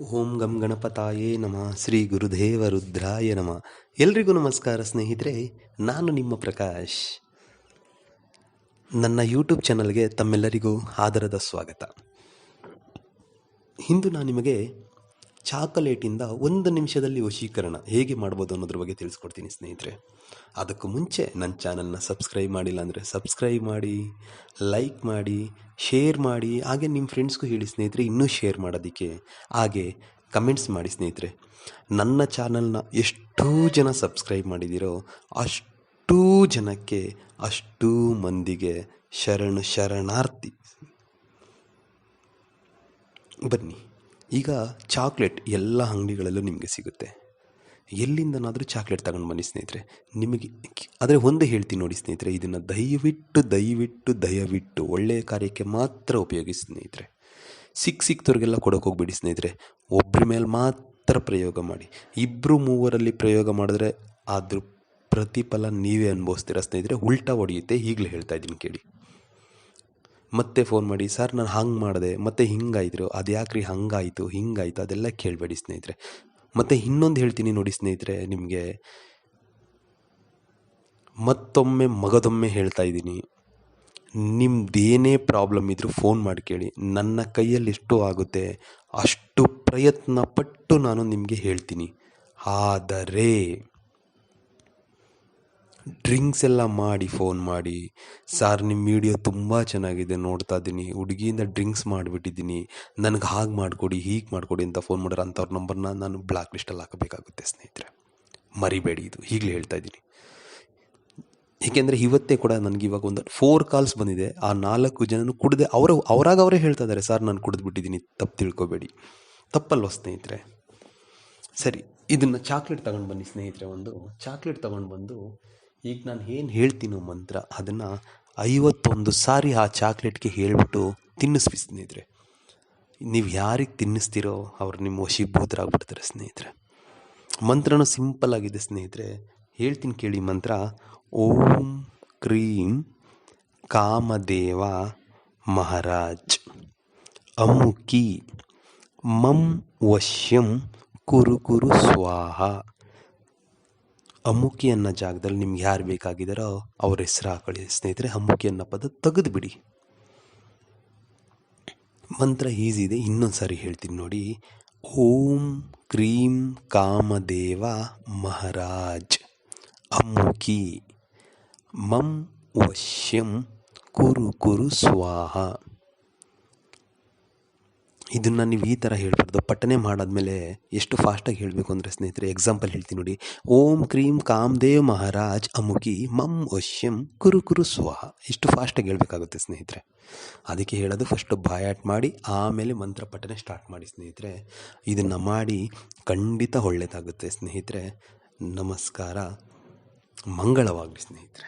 ಓಂ ಗಂ ಗಣಪತಾಯೇ ನಮ. ಶ್ರೀ ಗುರುದೇವ ರುದ್ರಾಯ ನಮ. ಎಲ್ರಿಗೂ ನಮಸ್ಕಾರ ಸ್ನೇಹಿತರೆ, ನಾನು ನಿಮ್ಮ ಪ್ರಕಾಶ್. ನನ್ನ ಯೂಟ್ಯೂಬ್ ಚಾನಲ್ಗೆ ತಮ್ಮೆಲ್ಲರಿಗೂ ಆದರದ ಸ್ವಾಗತ. ಇಂದು ನಾನು ನಿಮಗೆ ಚಾಕೊಲೇಟಿಂದ ಒಂದು ನಿಮಿಷದಲ್ಲಿ ವಶೀಕರಣ. ಹೇಗೆ ಮಾಡ್ಬೋದು ಅನ್ನೋದ್ರ ಬಗ್ಗೆ ತಿಳಿಸ್ಕೊಡ್ತೀನಿ ಸ್ನೇಹಿತರೆ. ಅದಕ್ಕೂ ಮುಂಚೆ ನನ್ನ ಚಾನಲ್ನ ಸಬ್ಸ್ಕ್ರೈಬ್ ಮಾಡಿಲ್ಲ ಅಂದರೆ ಸಬ್ಸ್ಕ್ರೈಬ್ ಮಾಡಿ, ಲೈಕ್ ಮಾಡಿ, ಶೇರ್ ಮಾಡಿ, ಹಾಗೆ ನಿಮ್ಮ ಫ್ರೆಂಡ್ಸ್ಗೂ ಹೇಳಿ ಸ್ನೇಹಿತರೆ, ಇನ್ನೂ ಶೇರ್ ಮಾಡೋದಕ್ಕೆ. ಹಾಗೆ ಕಮೆಂಟ್ಸ್ ಮಾಡಿ ಸ್ನೇಹಿತರೆ. ನನ್ನ ಚಾನಲ್ನ ಎಷ್ಟೂ ಜನ ಸಬ್ಸ್ಕ್ರೈಬ್ ಮಾಡಿದ್ದೀರೋ ಅಷ್ಟೂ ಜನಕ್ಕೆ ಅಷ್ಟೂ ಮಂದಿಗೆ ಶರಣು ಶರಣಾರ್ಥಿ. ಬನ್ನಿ. ಈಗ ಚಾಕ್ಲೇಟ್ ಎಲ್ಲ ಅಂಗಡಿಗಳಲ್ಲೂ ನಿಮಗೆ ಸಿಗುತ್ತೆ. ಎಲ್ಲಿಂದನಾದರೂ ಚಾಕ್ಲೇಟ್ ತಗೊಂಡು ಬನ್ನಿ ಸ್ನೇಹಿತರೆ. ನಿಮಗೆ ಆದರೆ ಒಂದು ಹೇಳ್ತೀನಿ ನೋಡಿ ಸ್ನೇಹಿತರೆ, ಇದನ್ನು ದಯವಿಟ್ಟು ದಯವಿಟ್ಟು ದಯವಿಟ್ಟು ಒಳ್ಳೆಯ ಕಾರ್ಯಕ್ಕೆ ಮಾತ್ರ ಉಪಯೋಗಿಸಿ ಸ್ನೇಹಿತರೆ. ಸಿಕ್ಕ ಸಿಕ್ತವ್ರಿಗೆಲ್ಲ ಕೊಡೋಕೆ ಹೋಗ್ಬೇಡಿ ಸ್ನೇಹಿತರೆ. ಒಬ್ಬರ ಮೇಲೆ ಮಾತ್ರ ಪ್ರಯೋಗ ಮಾಡಿ. ಇಬ್ಬರು ಮೂವರಲ್ಲಿ ಪ್ರಯೋಗ ಮಾಡಿದ್ರೆ ಆದರೂ ಪ್ರತಿಫಲ ನೀವೇ ಅನುಭವಿಸ್ತೀರ ಸ್ನೇಹಿತರೆ? ಉಲ್ಟಾ ಹೊಡೆಯುತ್ತೆ ಈಗಲೇ ಹೇಳ್ತಾ ಇದ್ದೀನಿ ಕೇಳಿ. ಮತ್ತೆ ಫೋನ್ ಮಾಡಿ, ಸರ್, ನಾನು ಹಂಗೆ ಮಾಡಿದೆ, ಮತ್ತೆ ಹಿಂಗಾಯ್ತು ಅದು ಯಾಕ್ರಿ ಹಂಗಾಯಿತು, ಹಿಂಗಾಯ್ತು, ಅದೆಲ್ಲ ಕೇಳಬೇಡಿ ಸ್ನೇಹಿತರೆ. ಮತ್ತೆ ಇನ್ನೊಂದು ಹೇಳ್ತೀನಿ ನೋಡಿ ಸ್ನೇಹಿತರೆ ನಿಮಗೆ. ಮತ್ತೊಮ್ಮೆ ಮಗದೊಮ್ಮೆ ಹೇಳ್ತಾ ಇದ್ದೀನಿ. ನಿಮ್ಮದೇನೇ ಪ್ರಾಬ್ಲಮ್ ಇದ್ದರೂ ಫೋನ್ ಮಾಡಿ ಕೇಳಿ. ನನ್ನ ಕೈಯಲ್ಲಿ ಎಷ್ಟು ಆಗುತ್ತೆ, ಅಷ್ಟು ಪ್ರಯತ್ನ ಪಟ್ಟು ನಾನು ನಿಮಗೆ ಹೇಳ್ತೀನಿ. ಆದರೆ ಡ್ರಿಂಕ್ಸ್ ಎಲ್ಲ ಮಾಡಿ ಫೋನ್ ಮಾಡಿ. ಸಾರ್ ನಿಮ್ಮ ವಿಡಿಯೋ ತುಂಬ ಚೆನ್ನಾಗಿದೆ, ನೋಡ್ತಾ ಇದ್ದೀನಿ. ಹುಡುಗಿಯಿಂದ ಡ್ರಿಂಕ್ಸ್ ಮಾಡಿಬಿಟ್ಟಿದ್ದೀನಿ. ನನಗೆ ಹಾಗೆ ಮಾಡಿಕೊಡಿ, ಹೀಗೆ ಮಾಡಿಕೊಡಿ ಅಂತ ಫೋನ್ ಮಾಡಿದ್ರೆ ಅಂಥವ್ರ ನಂಬರ್ನ ನಾನು ಬ್ಲಾಕ್ ಲಿಸ್ಟಲ್ಲಿ ಹಾಕಬೇಕಾಗುತ್ತೆ, ಸ್ನೇಹಿತರೆ. ಮರಿಬೇಡಿ ಇದು. ಈಗಲೇ ಹೇಳ್ತಾ ಇದ್ದೀನಿ. ಏಕೆಂದರೆ ಇವತ್ತೇ ಕೂಡ ನನಗೆ ಇವಾಗ ಒಂದು ಫೋರ್ ಕಾಲ್ಸ್ ಬಂದಿದೆ. ಆ ನಾಲ್ಕು ಜನನು ಕುಡಿದೆ ಅವರ ಅವರಾಗ ಅವರೇ ಹೇಳ್ತಾ ಇದ್ದಾರೆ ಸರ್ ನಾನು ಕುಡಿದ್ಬಿಟ್ಟಿದ್ದೀನಿ ತಪ್ಪು ತಿಳ್ಕೊಬೇಡಿ. ತಪ್ಪಲ್ವ, ಸ್ನೇಹಿತರೆ? ಸರಿ, ಇದನ್ನು ಚಾಕ್ಲೇಟ್ ತಗೊಂಡು ಬನ್ನಿ, ಸ್ನೇಹಿತರೆ, ಒಂದು ಚಾಕ್ಲೇಟ್ ತಗೊಂಡು ಬಂದು ಈಗ ನಾನು ಏನು ಹೇಳ್ತೀನೋ ಮಂತ್ರ, ಅದನ್ನು ಐವತ್ತೊಂದು ಸಾರಿ ಆ ಚಾಕ್ಲೇಟ್ಗೆ ಹೇಳಿಬಿಟ್ಟು ತಿನ್ನಿಸ್ಬಿ ಸ್ನೇಹಿತರೆ. ನೀವು ಯಾರಿಗೆ ತಿನ್ನಿಸ್ತೀರೋ ಅವ್ರು ನಿಮ್ಮ ವಶೀಭೂತರಾಗ್ಬಿಡ್ತಾರೆ ಸ್ನೇಹಿತರೆ. ಮಂತ್ರನೂ ಸಿಂಪಲ್ ಆಗಿದೆ ಸ್ನೇಹಿತರೆ. ಹೇಳ್ತೀನಿ ಕೇಳಿ ಮಂತ್ರ. ಓಂ ಕ್ರೀಂ ಕಾಮದೇವ ಮಹಾರಾಜ್. ಅಮುಕಿ ಮಂ ವಶ್ಯಂ ಕುರು ಕುರು ಸ್ವಾಹ. ಅಮುಕಿ ಅನ್ನೋ ಜಾಗದಲ್ಲಿ ನಿಮ್ಗೆ ಯಾರು ಬೇಕಾಗಿದ್ದಾರೋ ಅವ್ರ ಹೆಸರು ಹಾಕೊಳ್ಳಿ. ಸ್ನೇಹಿತರೆ ಅಮ್ಮುಕಿ ಅನ್ನೋ ಪದ ತೆಗೆದು ಬಿಡಿ ಮಂತ್ರ ಈಸಿ ಇದೆ. ಇನ್ನೊಂದು ಸಾರಿ ಹೇಳ್ತೀನಿ ನೋಡಿ. ಓಂ ಕ್ರೀಂ ಕಾಮದೇವ ಮಹಾರಾಜ್. ಅಮುಕಿ ಮಂ ವಶ್ಯಂ ಕುರು ಕುರು ಸ್ವಾಹ. ಇದನ್ನು ನೀವು ಈ ಥರ ಹೇಳ್ಬಾರ್ದು. ಪಠನೆ ಮಾಡಾದ್ಮೇಲೆ ಎಷ್ಟು ಫಾಸ್ಟಾಗಿ ಹೇಳಬೇಕು ಅಂದರೆ ಸ್ನೇಹಿತರೆ ಎಕ್ಸಾಂಪಲ್ ಹೇಳ್ತೀನಿ ನೋಡಿ. ಓಂ ಕ್ರೀಂ ಕಾಮದೇವ್ ಮಹಾರಾಜ್ ಅಮುಕಿ ಮಮ್ ವಶ್ಯಂ ಕುರು ಕುರು ಸ್ವಾಹ. ಇಷ್ಟು ಫಾಸ್ಟಾಗಿ ಹೇಳಬೇಕಾಗುತ್ತೆ ಸ್ನೇಹಿತರೆ. ಅದಕ್ಕೆ ಹೇಳೋದು ಫಸ್ಟು ಬಾಯಾಟ್ ಮಾಡಿ, ಆಮೇಲೆ ಮಂತ್ರ ಪಠನೆ ಸ್ಟಾರ್ಟ್ ಮಾಡಿ ಸ್ನೇಹಿತರೆ. ಇದನ್ನು ಮಾಡಿ ಖಂಡಿತ ಒಳ್ಳೆಯದಾಗುತ್ತೆ ಸ್ನೇಹಿತರೆ. ನಮಸ್ಕಾರ. ಮಂಗಳವಾಗಲಿ ಸ್ನೇಹಿತರೆ.